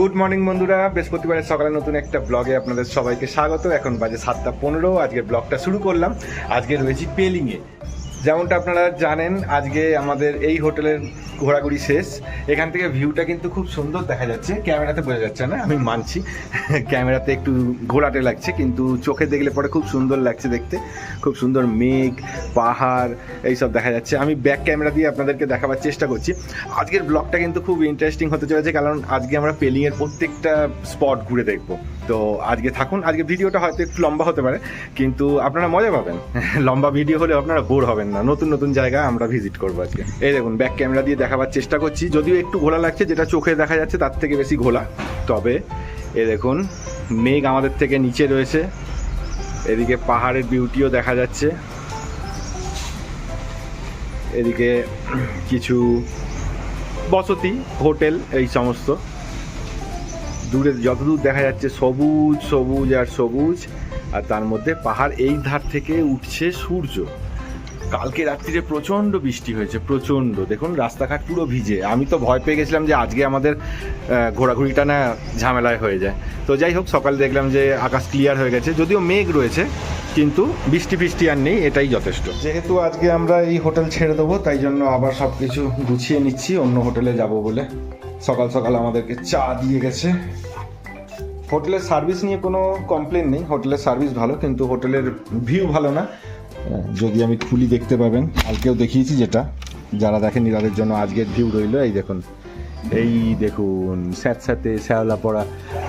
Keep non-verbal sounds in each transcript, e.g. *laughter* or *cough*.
Good morning বন্ধুরা। বৃহস্পতিবারের সকালে নতুন একটা ব্লগে আপনাদের সবাইকে স্বাগত। এখন বাজে সাতটা পনেরো। আজকে ব্লগটা শুরু করলাম। আজকে রয়েছি পেলিংয়ে। যেমনটা আপনারা জানেন, আজকে আমাদের এই হোটেলের ঘোরাঘুরি শেষ। এখান থেকে ভিউটা কিন্তু খুব সুন্দর দেখা যাচ্ছে। ক্যামেরাতে বোঝা যাচ্ছে না, আমি মানছি। *laughs* ক্যামেরাতে একটু ঘোরাটে লাগছে, কিন্তু চোখে দেখলে পরে খুব সুন্দর লাগছে দেখতে। খুব সুন্দর মেঘ, পাহাড়, এইসব দেখা যাচ্ছে। আমি ব্যাক ক্যামেরা দিয়ে আপনাদেরকে দেখাবার চেষ্টা করছি। আজকের ব্লগটা কিন্তু খুব ইন্টারেস্টিং হতে চলেছে, কারণ আজকে আমরা পেলিংয়ের প্রত্যেকটা স্পট ঘুরে দেখব। তো আজকে থাকুন, আজকে ভিডিওটা হয়তো একটু লম্বা হতে পারে, কিন্তু আপনারা মজা পাবেন। *laughs* লম্বা ভিডিও হলে আপনারা বোর হবেন না। নতুন নতুন জায়গা আমরা ভিজিট করব আজকে। এই দেখুন ব্যাক ক্যামেরা দিয়ে দেখাবার চেষ্টা করছি। যদিও একটু ঘোলা লাগছে, যেটা চোখে দেখা যাচ্ছে, তার থেকে বেশি ঘোলা। তবে এ দেখুন, মেঘ আমাদের থেকে নিচে রয়েছে। এদিকে পাহাড়ের বিউটিও দেখা যাচ্ছে। এদিকে কিছু বসতি, হোটেল, এই সমস্ত। দূরে যতদূর দেখা যাচ্ছে সবুজ সবুজ আর সবুজ, আর তার মধ্যে পাহাড় এই ধার থেকে উঠছে সূর্য। কালকে রাত্রিরে প্রচণ্ড বৃষ্টি হয়েছে, প্রচণ্ড। দেখুন, রাস্তাঘাট পুরো ভিজে। আমি তো ভয় পেয়ে গেছিলাম যে আজকে আমাদের ঘোরাঘুরিটা না ঝামেলায় হয়ে যায়। তো যাই হোক, সকালে দেখলাম যে আকাশ ক্লিয়ার হয়ে গেছে। যদিও মেঘ রয়েছে, কিন্তু বৃষ্টি ফিষ্টি আর নেই, এটাই যথেষ্ট। যেহেতু আজকে আমরা এই হোটেল ছেড়ে দেবো, তাই জন্য আবার সব কিছু গুছিয়ে নিচ্ছি, অন্য হোটেলে যাব বলে। সকাল সকাল আমাদেরকে চা দিয়ে গেছে। হোটেলের সার্ভিস নিয়ে কোনো কমপ্লেন নেই। হোটেলের সার্ভিস ভালো, কিন্তু হোটেলের ভিউ ভালো না। যদি আমি খুলি দেখতে পাবেন, কালকেও দেখিয়েছি যেটা। যারা দেখেনি তাদের জন্য আজকের ভিউ রইল। এই দেখুন এই দেখুন স্যাঁতস্যাঁতে শ্যাওলা পড়া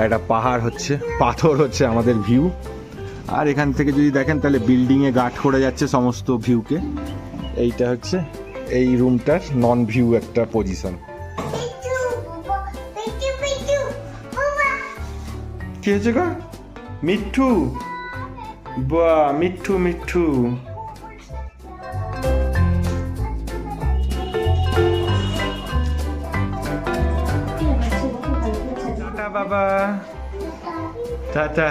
একটা পাহাড় হচ্ছে, পাথর হচ্ছে আমাদের ভিউ আর এখান থেকে যদি দেখেন, তাহলে বিল্ডিংয়ে গার্ড করে যাচ্ছে সমস্ত ভিউকে এইটা হচ্ছে এই রুমটার নন ভিউ একটা পজিশন কি হয়েছে গো? মিঠু? বা মিঠু মিঠু। টাটা বাবা। টাটা।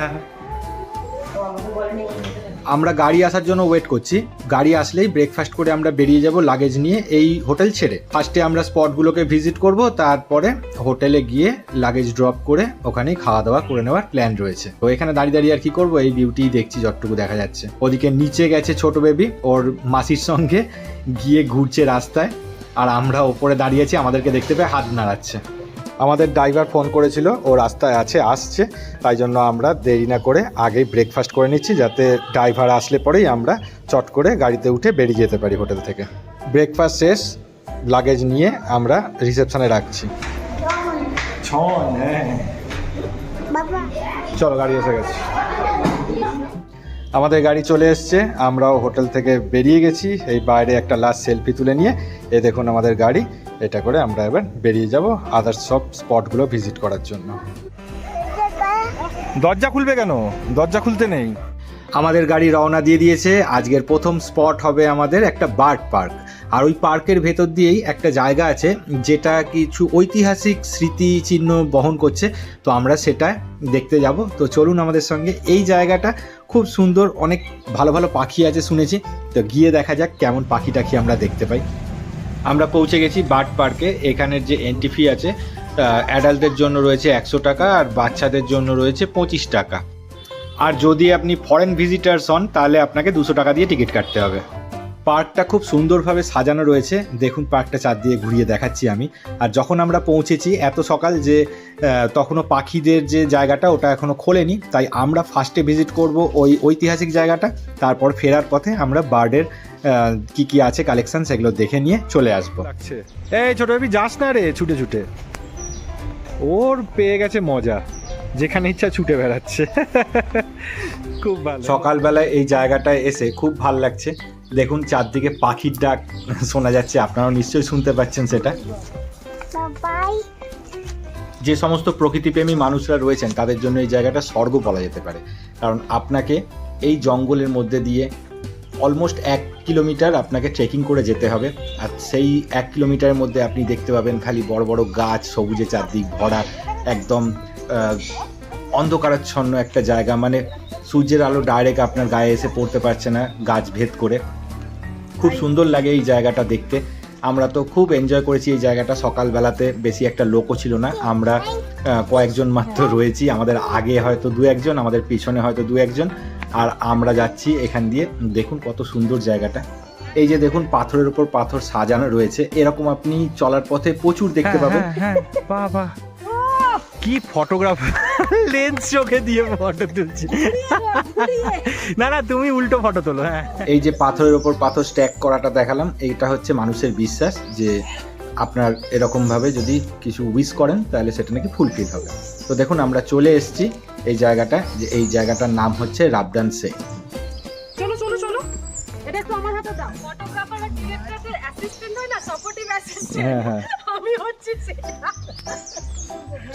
আমরা গাড়ি আসার জন্য ওয়েট করছি। গাড়ি আসলেই ব্রেকফাস্ট করে আমরা বেরিয়ে যাব লাগেজ নিয়ে এই হোটেল ছেড়ে। ফার্স্টে আমরা স্পটগুলোকে ভিজিট করব, তারপরে হোটেলে গিয়ে লাগেজ ড্রপ করে ওখানেই খাওয়া দাওয়া করে নেওয়ার প্ল্যান রয়েছে। তো এখানে দাঁড়িয়ে দাঁড়িয়ে আর কি করব? এই বিউটি দেখছি যতটুকু দেখা যাচ্ছে। ওদিকে নিচে গেছে ছোট বেবি ওর মাসির সঙ্গে গিয়ে ঘুরছে রাস্তায়। আর আমরা ওপরে দাঁড়িয়েছি আমাদেরকে দেখতে পেয়ে হাত নাড়াচ্ছে। আমাদের ড্রাইভার ফোন করেছিল ও রাস্তায় আছে আসছে তাই জন্য আমরা দেরি না করে আগেই ব্রেকফাস্ট করে নিচ্ছি যাতে ড্রাইভার আসলে পরেই আমরা চট করে গাড়িতে উঠে বেরিয়ে যেতে পারি হোটেল থেকে। ব্রেকফাস্ট শেষ লাগেজ নিয়ে আমরা রিসেপশনে রাখছি। ছন হ্যাঁ। চলো গাড়ি এসে গেছে। আমাদের গাড়ি চলে এসছে। আমরাও হোটেল থেকে বেরিয়ে গেছি। এই বাইরে একটা লাস্ট সেলফি তুলে নিয়ে। এ দেখুন আমাদের গাড়ি। এটা করে আমরা এবার বেরিয়ে যাব আদার্স সব স্পটগুলো ভিজিট করার জন্য। দরজা খুলবে কেন? দরজা খুলতে নেই। আমাদের গাড়ি রওনা দিয়ে দিয়েছে। আজকের প্রথম স্পট হবে আমাদের একটা বার্ড পার্ক। আর ওই পার্কের ভেতর দিয়েই একটা জায়গা আছে, যেটা কিছু ঐতিহাসিক স্মৃতি চিহ্ন বহন করছে। তো আমরা সেটা দেখতে যাব। তো চলুন আমাদের সঙ্গে এই জায়গাটা খুব সুন্দর, অনেক ভালো ভালো পাখি আছে শুনেছি। তো গিয়ে দেখা যাক কেমন পাখি টাখি আমরা দেখতে পাই। আমরা পৌঁছে গেছি বার্ড পার্কে। এখানের যে এন্ট্রি ফি আছে অ্যাডাল্টদের জন্য রয়েছে একশো টাকা আর বাচ্চাদের জন্য রয়েছে পঁচিশ টাকা। আর যদি আপনি ফরেন ভিজিটার্স হন, তাহলে আপনাকে দুশো টাকা দিয়ে টিকিট কাটতে হবে। পার্কটা খুব সুন্দরভাবে সাজানো রয়েছে। দেখুন পার্কটা চার দিয়ে ঘুরিয়ে দেখাচ্ছি আমি। আর যখন আমরা পৌঁছেছি এত সকাল যে তখনও পাখিদের যে জায়গাটা ওটা এখনও খোলেনি। তাই আমরা ফার্স্টে ভিজিট করব ওই ঐতিহাসিক জায়গাটা। তারপর ফেরার পথে আমরা বার্ডের কি কি আছে কালেকশন সেগুলো দেখে নিয়ে চলে আসব। এই ছোট বেবি যাস না রে ছুটে ছুটে। ওর পেয়ে গেছে মজা। যেখানে ইচ্ছা ছুটে বেড়াচ্ছে। *laughs* খুব ভালো। সকালবেলায় এই জায়গাটায় এসে খুব ভালো লাগছে। দেখুন চারদিকে পাখির ডাক শোনা যাচ্ছে আপনারাও নিশ্চয়ই শুনতে পাচ্ছেন সেটা। যে সমস্ত প্রকৃতিপ্রেমী মানুষরা রয়েছেন তাদের জন্য এই জায়গাটা স্বর্গ বলা যেতে পারে। কারণ আপনাকে এই জঙ্গলের মধ্যে দিয়ে অলমোস্ট এক কিলোমিটার আপনাকে ট্রেকিং করে যেতে হবে। আর সেই এক কিলোমিটারের মধ্যে আপনি দেখতে পাবেন খালি বড় বড় গাছ সবুজে চারদিক ভরা একদম অন্ধকারাচ্ছন্ন একটা জায়গা। মানে সূর্যের আলো ডাইরেক্ট আপনার গায়ে এসে পড়তে পারছে না গাছ ভেদ করে। খুব সুন্দর লাগে এই জায়গাটা দেখতে। আমরা তো খুব এনজয় করেছি এই জায়গাটা। সকালবেলাতে বেশি একটা লোকও ছিল না। আমরা কয়েকজন মাত্র রয়েছি। আমাদের আগে হয়তো দু একজন আমাদের পিছনে হয়তো দু একজন। আর আমরা যাচ্ছি এখান দিয়ে। দেখুন কত সুন্দর জায়গাটা। এই যে দেখুন পাথরের উপর পাথর সাজানো রয়েছে। এরকম আপনি চলার পথে প্রচুর দেখতে পাবেন। হ্যাঁ বাবা কি ফটোগ্রাফার লেন্স *laughs* চোখে দিয়ে ফটো তুলছি? না না তুমি উল্টো ফটো তোলো হ্যাঁ। এই যে পাথরের ওপর পাথর স্ট্যাক করাটা দেখালাম এইটা হচ্ছে মানুষের বিশ্বাস যে আপনার এরকমভাবে যদি কিছু উইশ করেন তাহলে সেটা নাকি ফুলফিল হবে। তো দেখুন আমরা চলে এসেছি এই জায়গাটা যে এই জায়গাটার নাম হচ্ছে রাবদান সে চলো চলো চলো। এটা একটু আমার হাতে দাও। ফটোগ্রাফার আর ডিরেক্টরের অ্যাসিস্ট্যান্ট হয় না সাপোর্টিভ অ্যাসিস্ট্যান্ট হ্যাঁ হ্যাঁ।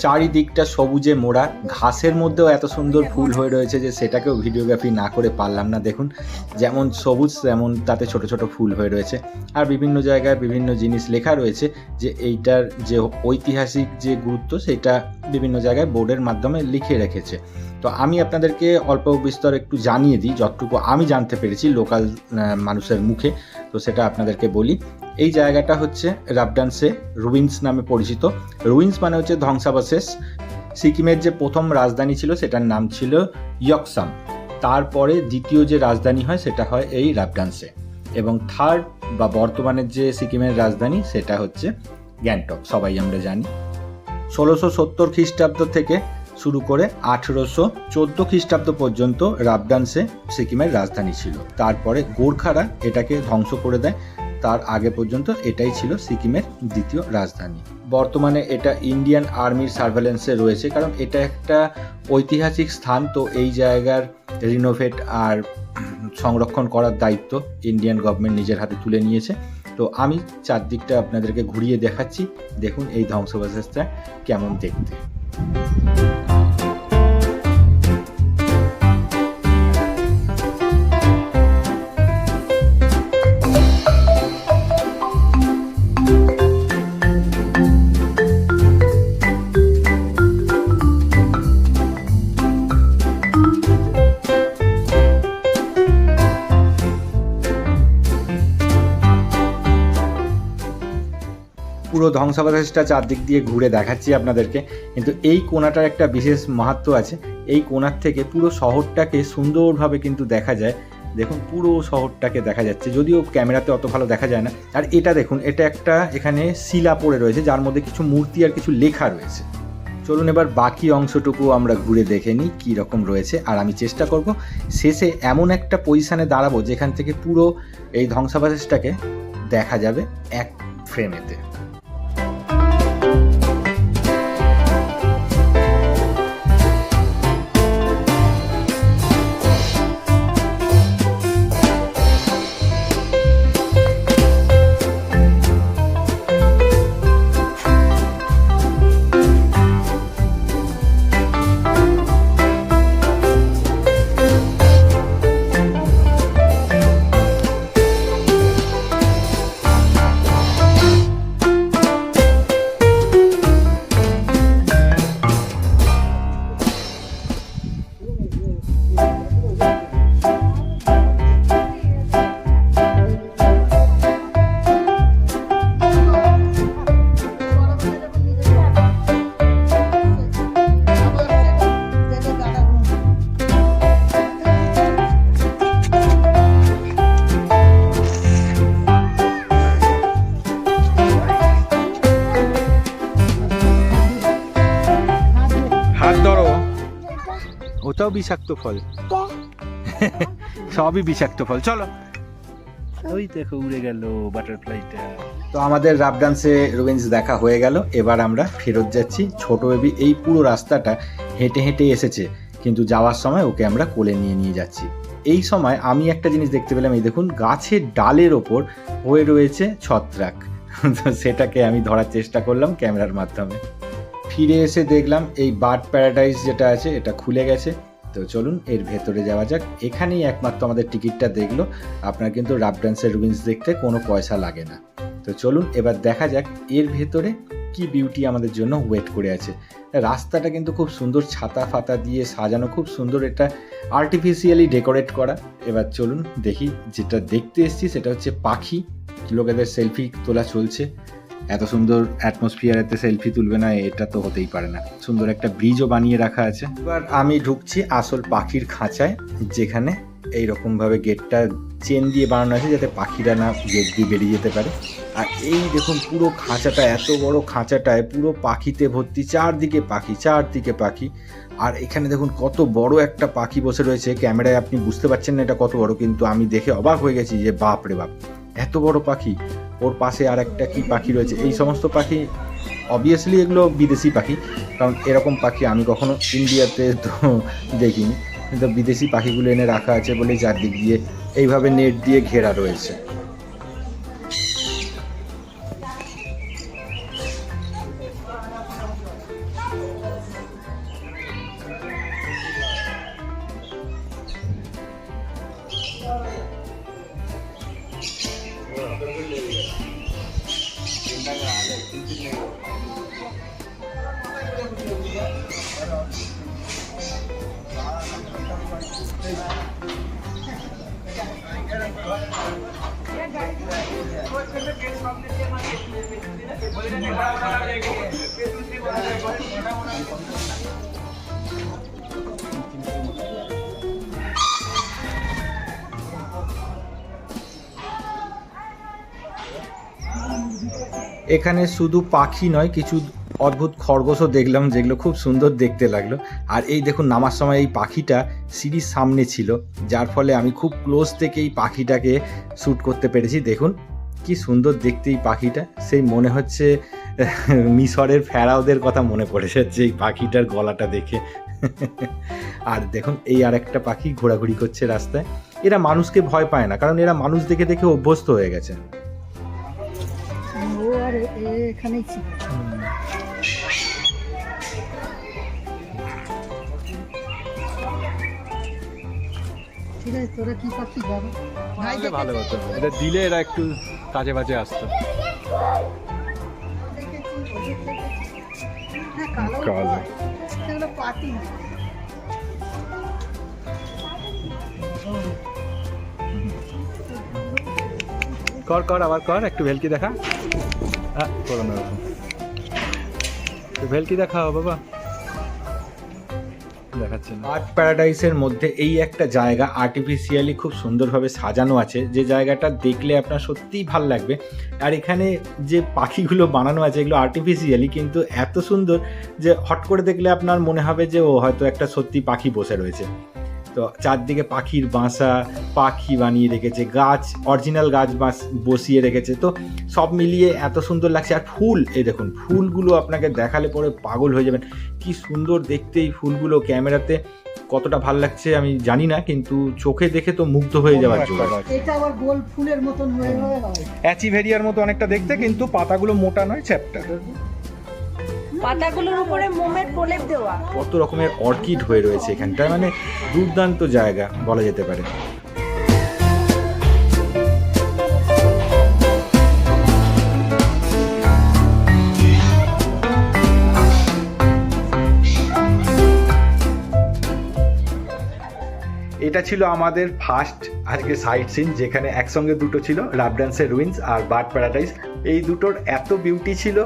চারিদিকটা সবুজে মোড়া। ঘাসের মধ্যেও এত সুন্দর ফুল হয়ে রয়েছে যে সেটাকেও ভিডিওগ্রাফি না করে পারলাম না। দেখুন যেমন সবুজ তেমন তাতে ছোট ছোট ফুল হয়ে রয়েছে। আর বিভিন্ন জায়গায় বিভিন্ন জিনিস লেখা রয়েছে যে এইটার যে ঐতিহাসিক যে গুরুত্ব সেটা বিভিন্ন জায়গায় বোর্ডের মাধ্যমে লিখে রেখেছে। তো আমি আপনাদেরকে অল্প বিস্তর একটু জানিয়ে দিই যতটুকু আমি জানতে পেরেছি লোকাল মানুষের মুখে। তো সেটা আপনাদেরকে বলি এই জায়গাটা হচ্ছে রাবডান্সে রুইন্স নামে পরিচিত। রুইন্স মানে হচ্ছে ধ্বংসাবশেষ। সিকিমের যে প্রথম রাজধানী ছিল সেটার নাম ছিল ইয়কসাম। তারপরে দ্বিতীয় যে রাজধানী হয় সেটা হয় এই রাবডান্সে এবং থার্ড বা বর্তমানের যে সিকিমের রাজধানী সেটা হচ্ছে গ্যাংটক, সবাই আমরা জানি। ষোলোশো সত্তর খ্রিস্টাব্দ থেকে শুরু করে আঠেরোশো চোদ্দ খ্রিস্টাব্দ পর্যন্ত রাবডান্সে সিকিমের রাজধানী ছিল। তারপরে গোর্খারা এটাকে ধ্বংস করে দেয়। তার আগে পর্যন্ত এটাই ছিল সিকিমের দ্বিতীয় রাজধানী। বর্তমানে এটা ইন্ডিয়ান আর্মির সার্ভেলেন্সে রয়েছে, কারণ এটা একটা ঐতিহাসিক স্থান, তো এই জায়গার রিনোভেট আর সংরক্ষণ করার দায়িত্ব ইন্ডিয়ান গভর্নমেন্ট নিজের হাতে তুলে নিয়েছে। তো আমি চারদিকটা আপনাদেরকে ঘুরিয়ে দেখাচ্ছি। দেখুন এই ধ্বংসাবশেষটা কেমন দেখতে। পুরো ধ্বংসাবশেষটা চারদিক দিয়ে ঘুরে দেখাচ্ছি আপনাদেরকে। কিন্তু এই কোনাটার একটা বিশেষ মাহাত্ম আছে। এই কোনার থেকে পুরো শহরটাকে সুন্দরভাবে কিন্তু দেখা যায়। দেখুন, পুরো শহরটাকে দেখা যাচ্ছে। যদিও ক্যামেরাতে অত ভালো দেখা যায় না। আর এটা দেখুন, এটা একটা এখানে শিলা পড়ে রয়েছে, যার মধ্যে কিছু মূর্তি আর কিছু লেখা রয়েছে। চলুন এবার বাকি অংশটুকু আমরা ঘুরে দেখে নিই কী রকম রয়েছে। আর আমি চেষ্টা করব শেষে এমন একটা পজিশানে দাঁড়াবো যেখান থেকে পুরো এই ধ্বংসাবশেষটাকে দেখা যাবে এক ফ্রেমেতে। ওটাও বিষাক্ত ফল। সবই বিষাক্ত ফল। চলো। ওই দেখো উড়ে গেল বাটারফ্লাইটা। তো আমাদের রাব ডান্সে রুবেন্স দেখা হয়ে গেল। এবার আমরা ফেরত যাচ্ছি ছোট বেবি। এই পুরো রাস্তাটা হেঁটে হেঁটে এসেছে। কিন্তু যাওয়ার সময় ওকে আমরা কোলে নিয়ে নিয়ে যাচ্ছি। এই সময় আমি একটা জিনিস দেখতে পেলাম। এই দেখুন গাছের ডালের ওপর হয়ে রয়েছে ছত্রাক। তো সেটাকে আমি ধরার চেষ্টা করলাম ক্যামেরার মাধ্যমে। ফিরে এসে দেখলাম এই বার্ড প্যারাডাইস যেটা আছে এটা খুলে গেছে। তো চলুন, এর ভেতরে যাওয়া যাক। এখানেই একমাত্র আমাদের টিকিটটা দেখল। আপনার কিন্তু রাব ডান্সের রুবিন্স দেখতে কোনো পয়সা লাগে না। তো চলুন, এবার দেখা যাক এর ভেতরে কি বিউটি আমাদের জন্য ওয়েট করে আছে। রাস্তাটা কিন্তু খুব সুন্দর ছাতা ফাতা দিয়ে সাজানো, খুব সুন্দর এটা আর্টিফিশিয়ালি ডেকোরেট করা। এবার চলুন দেখি, যেটা দেখতে এসেছি সেটা হচ্ছে পাখি। লোকেদের সেলফি তোলা চলছে। এত সুন্দর অ্যাটমসফিয়ারেতে সেলফি তুলবে না, এটা তো হতেই পারে না। সুন্দর একটা ব্রিজও বানিয়ে রাখা আছে। এবার আমি ঢুকছি আসল পাখির খাঁচায়, যেখানে এই রকমভাবে গেটটা চেন দিয়ে বানানো আছে, যাতে পাখিরা না গেট দিয়ে বেরিয়ে যেতে পারে। আর এই দেখুন পুরো খাঁচাটা, এত বড় খাঁচাটায় পুরো পাখিতে ভর্তি, চারদিকে পাখি চারদিকে পাখি। আর এখানে দেখুন কত বড় একটা পাখি বসে রয়েছে। ক্যামেরায় আপনি বুঝতে পারছেন না এটা কত বড়, কিন্তু আমি দেখে অবাক হয়ে গেছি যে বাপ রে বাপ, এত বড় পাখি। ওর পাশে আর একটা কি পাখি রয়েছে? এই সমস্ত পাখি অবভিয়াসলি এগুলো বিদেশি পাখি, কারণ এরকম পাখি আমি কখনো ইন্ডিয়াতে তো দেখিনি। কিন্তু বিদেশি পাখিগুলো এনে রাখা আছে বলে চারদিক দিয়ে, এইভাবে নেট দিয়ে ঘেরা রয়েছে। এখানে শুধু পাখি নয় কিছু অদ্ভুত খরগোশও দেখলাম যেগুলো খুব সুন্দর দেখতে লাগল। আর এই দেখুন, নামার সময় এই পাখিটা সিঁড়ির সামনে ছিল, যার ফলে আমি খুব ক্লোজ থেকে এই পাখিটাকে শ্যুট করতে পেরেছি। দেখুন, কি সুন্দর দেখতে এই পাখিটা। সেই মনে হচ্ছে, *laughs* মিশরের ফেরাওদের কথা মনে পড়ে যাচ্ছে এই পাখিটার গলাটা দেখে। *laughs* আর দেখুন, এই আর একটা পাখি ঘোরাঘুরি করছে রাস্তায়। এরা মানুষকে ভয় পায় না, কারণ এরা মানুষ দেখে দেখে অভ্যস্ত হয়ে গেছে। এখানেই ছিল। ঠিক আছে তোরা কি পাচ্ছিস বাবা? ভালো হতো এটা দিলে এরা একটু কাজে বাজে আসতো। হ্যাঁ কালো কালো। সেগুলো পাতি কর কর আবার কর একটু ভেলকি দেখা। করো না ভেলকি দেখাও, বাবা। দেখাচ্ছি আর্ট প্যারাডাইসের মধ্যে এই একটা জায়গা আর্টিফিশিয়ালি খুব সুন্দরভাবে সাজানো আছে। যে জায়গাটা দেখলে আপনার সত্যিই ভালো লাগবে। আর এখানে যে পাখিগুলো বানানো আছে, এগুলো আর্টিফিশিয়ালি কিন্তু এত সুন্দর যে হট করে দেখলে আপনার মনে হবে যে ও হয়তো একটা সত্যি পাখি বসে রয়েছে। তো চারদিকে পাখির বাসা পাখি বানিয়ে রেখেছে গাছ অরিজিনাল গাছ বাস বসিয়ে রেখেছে। তো সব মিলিয়ে এত সুন্দর লাগছে। আর ফুল এই দেখুন ফুলগুলো আপনাকে দেখালে পরে পাগল হয়ে যাবেন। কি সুন্দর দেখতে এই ফুলগুলো ক্যামেরাতে। কতটা ভালো লাগছে আমি জানি না কিন্তু চোখে দেখে তো মুগ্ধ হয়ে যাওয়ার জন্য এটা আবার গোল ফুলের মতন হয়ে। অ্যাচিভেরিয়ার মতো অনেকটা দেখতে কিন্তু পাতাগুলো মোটা নয় চ্যাপটা। পাতাগুলোর উপরে মোমের প্রলেপ দেওয়া। কত রকমের অর্কিড হয়ে রয়েছে এখানটায় মানে দুর্দান্ত জায়গা বলা যেতে পারে। এটা ছিল আমাদের ফার্স্ট আজকে সাইট সিন যেখানে একসঙ্গে দুটো ছিল রাবডান্সের রুইন্স আর বার্ড প্যারাডাইস এই দুটোর এত বিউটি ছিল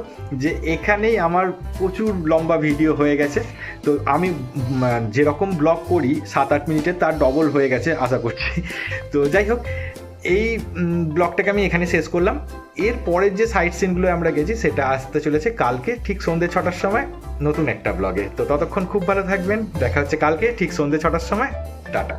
যে এখানেই আমার প্রচুর লম্বা ভিডিও হয়ে গেছে। তো আমি যেরকম ব্লগ করি সাত আট মিনিটে তার ডবল হয়ে গেছে, আশা করছি। তো যাই হোক, এই ব্লগটাকে আমি এখানে শেষ করলাম। এর পরের যে সাইট সিনগুলো আমরা গেছি, সেটা আসতে চলেছে কালকে, ঠিক সন্ধ্যে ছটার সময়, নতুন একটা ব্লগে তো ততক্ষণ খুব ভালো থাকবেন। দেখা হচ্ছে কালকে, ঠিক সন্ধ্যে ছটার সময়। টাটা।